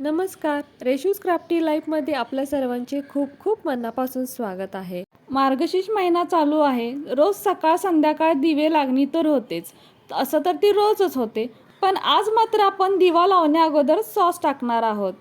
नमस्कार. रेशूज क्राफ्टी लाईफमध्ये आपल्या सर्वांचे खूप खूप मनापासून स्वागत आहे. मार्गशीर्ष महिना चालू आहे. रोज सकाळ संध्याकाळ दिवे लागणी तर होतेच. असं तर ती रोजच होते. पण आज मात्र आपण दिवा लावण्या अगोदर सॉस टाकणार आहोत.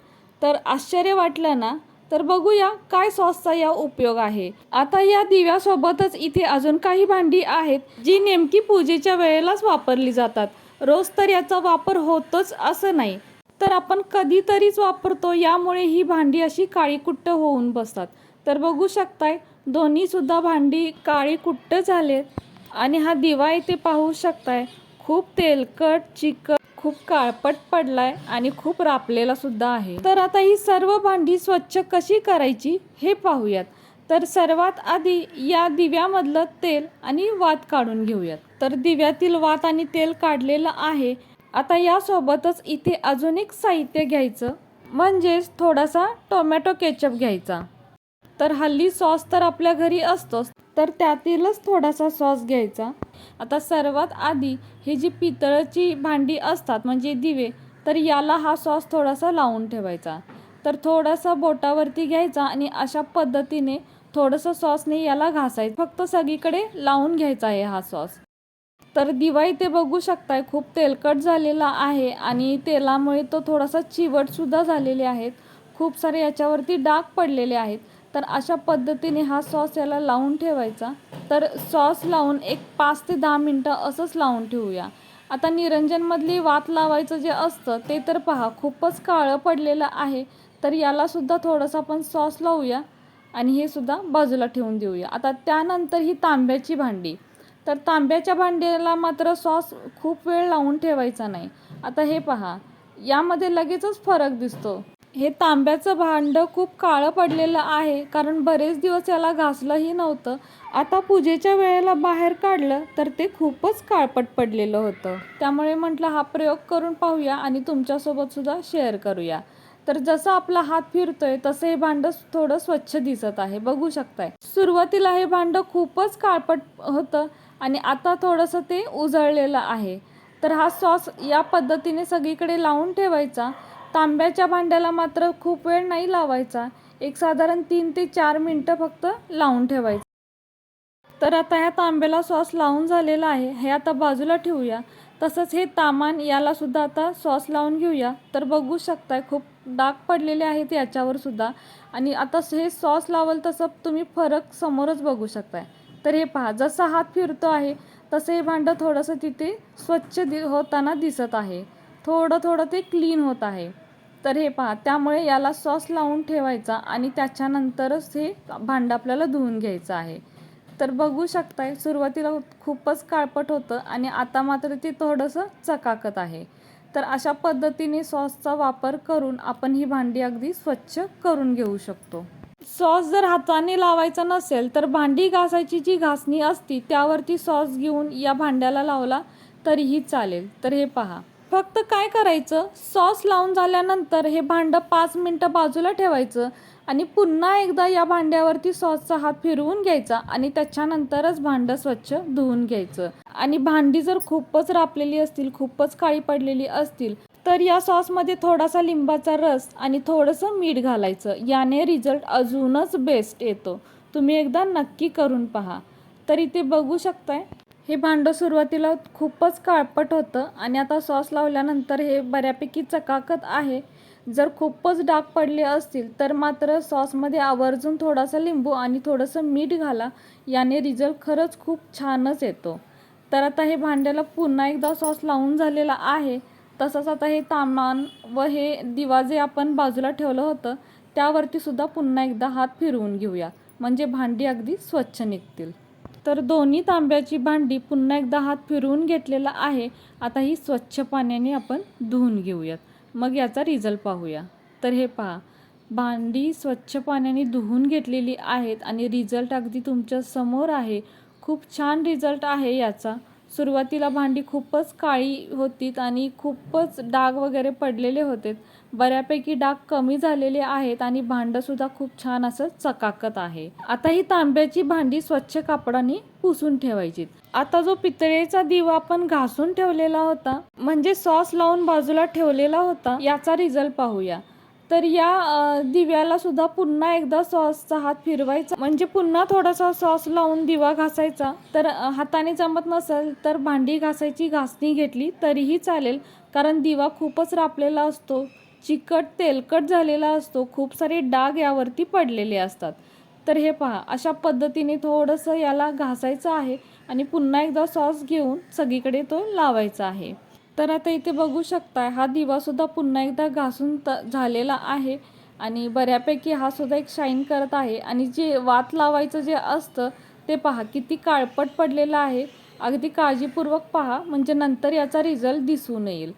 तर आश्चर्य वाटलं ना? तर बघूया काय सॉसचा या उपयोग आहे. आता या दिव्यासोबतच इथे अजून काही भांडी आहेत जी नेमकी पूजेच्या वेळेलाच वापरली जातात. रोज तर याचा वापर होतोच असं नाही. तर आपण कधीतरीच वापरतो यामुळे ही भांडी अशी काळी कुट्ट होऊन बसतात. तर बघू शकताय दोन्ही सुद्धा भांडी काळी कुट्ट झालेत आणि हा दिवा इथे पाहू शकताय खूप तेलकट चिकट खूप काळपट पडलाय आणि खूप रापलेला सुद्धा आहे. तर आता ही सर्व भांडी स्वच्छ कशी करायची हे पाहूयात. तर सर्वात आधी या दिव्यामधलं तेल आणि वात काढून घेऊयात. तर दिव्यातील वात आणि तेल काढलेलं आहे. आता यासोबतच इथे अजून एक साहित्य घ्यायचं म्हणजेच थोडासा टोमॅटो केचप घ्यायचा. तर हल्ली सॉस तर आपल्या घरी असतोच तर त्यातीलच थोडासा सॉस घ्यायचा. आता सर्वात आधी ही जी पितळची भांडी असतात म्हणजे दिवे तर याला हा सॉस थोडासा लावून ठेवायचा. तर थोडासा बोटावरती घ्यायचा आणि अशा पद्धतीने थोडंसं सॉसने याला घासायचं. फक्त सगळीकडे लावून घ्यायचा आहे हा सॉस. तर दिवा इथे बघू शकताय खूप तेलकट झालेला आहे आणि तेलामुळे तो थोडासा चिवटसुद्धा झालेले आहेत. खूप सारे याच्यावरती डाग पडलेले आहेत. तर अशा पद्धतीने हा सॉस याला लावून ठेवायचा. तर सॉस लावून एक पाच ते दहा मिनटं असंच लावून ठेवूया. आता निरंजनमधली वात लावायचं जे असतं ते तर पहा खूपच काळं पडलेलं आहे. तर यालासुद्धा थोडंसं आपण सॉस लावूया आणि हे सुद्धा बाजूला ठेवून देऊया. आता त्यानंतर ही तांब्याची भांडी. तर तांब्याच्या भांड्याला मात्र सॉस खूप वेळ लावून ठेवायचा नाही. आता हे पहा यामध्ये लगेचच फरक दिसतो. हे तांब्याचं भांडं खूप काळं पडलेलं आहे कारण बरेच दिवस याला घासलंही नव्हतं. आता पूजेच्या वेळेला बाहेर काढलं तर ते खूपच काळपट पडलेलं होतं. त्यामुळे म्हटलं हा प्रयोग करून पाहूया आणि तुमच्यासोबत सुद्धा शेअर करूया. तर जसं आपला हात फिरतोय तसं हे भांडं थोडं स्वच्छ दिसत आहे. बघू शकताय. सुरुवातीला हे भांडं खूपच काळपट होतं आणि आता थोडंसं ते उजळलेलं आहे. तर हा सॉस या पद्धतीने सगळीकडे लावून ठेवायचा. तांब्याच्या भांड्याला मात्र खूप वेळ नाही लावायचा. एक साधारण तीन ते चार मिनटं फक्त लावून ठेवायचं. तर आता ह्या तांब्याला सॉस लावून झालेला आहे. हे आता बाजूला ठेवूया. तसंच हे तामान यालासुद्धा आता सॉस लावून घेऊया. तर बघू शकताय खूप डाग पडलेले आहेत याच्यावर सुद्धा. आणि आता हे सॉस लावल तसं तुम्ही फरक समोरच बघू शकताय. तर हे पहा जसा हात फिरतो आहे तसं हे भांडं थोडंसं तिथे स्वच्छ दि होताना दिसत आहे. थोडं थोडं ते क्लीन होत आहे. तर हे पहा त्यामुळे याला सॉस लावून ठेवायचा आणि त्याच्यानंतरच हे भांडं आपल्याला धुवून घ्यायचं आहे. तर बघू शकताय सुरुवातीला खूपच काळपट होतं आणि आता मात्र ते थोडंसं चकाकत आहे. तर अशा पद्धतीने सॉसचा वापर करून आपण ही भांडी अगदी स्वच्छ करून घेऊ शकतो. सॉस जर हाताने लावायचा नसेल तर भांडी घासायची जी घासणी असती त्यावरती सॉस घेऊन या भांड्याला लावला तरीही चालेल. तर हे पहा. फक्त काय करायचं? सॉस लावून झाल्यानंतर हे भांडं पाच मिनटं बाजूला ठेवायचं आणि पुन्हा एकदा या भांड्यावरती सॉसचा हात फिरवून घ्यायचा आणि त्याच्यानंतरच भांडं स्वच्छ धुवून घ्यायचं. आणि भांडी जर खूपच रापलेली असतील खूपच काळी पडलेली असतील तर या सॉसमध्ये थोडासा लिंबाचा रस आणि थोडंसं मीठ घालायचं. याने रिझल्ट अजूनच बेस्ट येतो. तुम्ही एकदा नक्की करून पहा. तर इथे बघू शकताय. हे भांडं सुरुवातीला खूपच काळपट होतं आणि आता सॉस लावल्यानंतर हे बऱ्यापैकी चकाकत आहे. जर खूपच डाग पडले असतील तर मात्र सॉसमध्ये आवर्जून थोडासा लिंबू आणि थोडंसं मीठ घाला. याने रिझल्ट खरंच खूप छानच येतो. तर आता हे भांड्याला पुन्हा एकदा सॉस लावून झालेला आहे. तसंच आता हे तामान व हे दिवा जे आपण बाजूला ठेवलं होतं त्यावरती सुद्धा पुन्हा एकदा हात फिरवून घेऊया. म्हणजे भांडी अगदी स्वच्छ निघतील. तर दोन्ही तांब्याची भांडी पुन्हा एकदा हात फिरवून घेतलेला आहे. आता ही स्वच्छ पाण्याने आपण धुवून घेऊयात. मग याचा रिझल्ट पाहूया. तर हे पहा. भांडी स्वच्छ पाण्याने धुवून घेतलेली आहेत आणि रिझल्ट अगदी तुमच्यासमोर आहे. खूप छान रिझल्ट आहे याचा. सुरुवातीला भांडी खूपच काळी होती आणि खूपच डाग वगैरे पडलेले होते बऱ्यापैकी डाग कमी झालेले आहेत आणि भांडंसुद्धा खूप छान असं चकाकत आहे. आता ही तांब्याची भांडी स्वच्छ कापडाने पुसून ठेवायची आता जो पितळेचा दिवा आपण घासून ठेवलेला होता म्हणजे सॉस लावून बाजूला ठेवलेला होता याचा रिझल्ट पाहूया. तर या दिव्याला सुद्धा पुन्हा एकदा सॉसचा हात फिरवायचा. म्हणजे पुन्हा थोडासा सॉस लावून दिवा घासायचा. तर हाताने जमत नसेल तर भांडी घासायची घासणी घेतली तरीही चालेल. कारण दिवा खूपच रापलेला असतो. चिकट तेलकट झालेला असतो. खूप सारे डाग यावरती पडलेले असतात. तर हे पहा अशा पद्धतीने थोडंसं याला घासायचं आहे आणि पुन्हा एकदा सॉस घेऊन सगळीकडे तो लावायचा आहे. तर आता इथे बघू शकताय हा दिवासुद्धा पुन्हा एकदा घासून त झालेला आहे. आणि बऱ्यापैकी हा सुद्धा एक शाईन करत आहे. आणि जे वात लावायचं जे असतं ते पहा किती काळपट पडलेलं आहे. अगदी काळजीपूर्वक पहा म्हणजे नंतर याचा रिझल्ट दिसून येईल.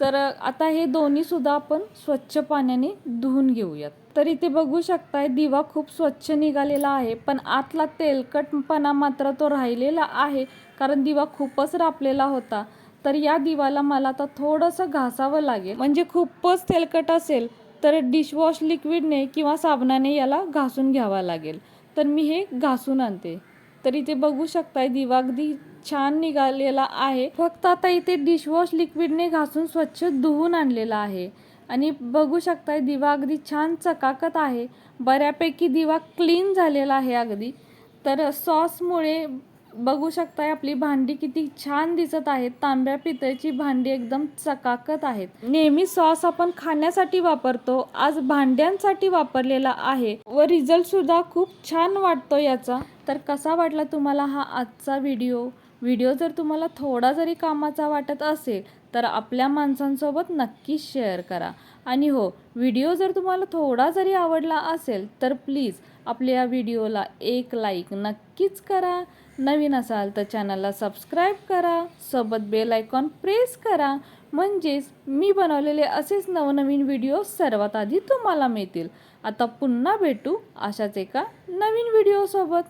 तर आता हे दोन्ही सुद्धा आपण स्वच्छ पाण्याने धुवून घेऊयात. तर इथे बघू शकताय दिवा खूप स्वच्छ निघालेला आहे पण आतला तेलकटपणा मात्र तो राहिलेला आहे कारण दिवा खूपच रापलेला होता. तर या दिवाला मला आता थोडंसं घासावं लागेल. म्हणजे खूपच तेलकट असेल तर डिशवॉश लिक्विडने किंवा साबणाने याला घासून घ्यावा लागेल. तर मी हे घासून आणते. तर इथे बघू शकताय दिवा अगदी छान निघालेला आहे. फक्त आता इथे डिशवॉश लिक्विडने घासून स्वच्छ धुवून आणलेला आहे. आणि बघू शकताय दिवा अगदी छान चकाकत आहे. बऱ्यापैकी दिवा क्लीन झालेला आहे अगदी. तर सॉसमुळे बघू शकताय आपली भांडी किती छान दिसत आहेत. तांब्या पितळची भांडी एकदम चकाकत आहेत. नेहमी सॉस आपण खाण्यासाठी वापरतो आज भांड्यांसाठी वापरलेला आहे व रिझल्ट सुद्धा खूप छान वाटतो याचा. तर कसा वाटला तुम्हाला हा आजचा व्हिडिओ? व्हिडिओ जर तुम्हाला थोडा जरी कामाचा वाटत असेल तर आपल्या माणसांसोबत नक्की शेअर करा. आणि हो व्हिडिओ जर तुम्हाला थोडा जरी आवडला असेल तर प्लीज आपल्या या व्हिडिओला एक लाईक नक्कीच करा. नवीन असाल तर चॅनलला सबस्क्राईब करा. सोबत बेल आयकॉन प्रेस करा. म्हणजेच मी बनवलेले असेच नवनवीन व्हिडिओ सर्वात आधी तुम्हाला मिळतील. आता पुन्हा भेटू अशाच एका नवीन व्हिडिओसोबत.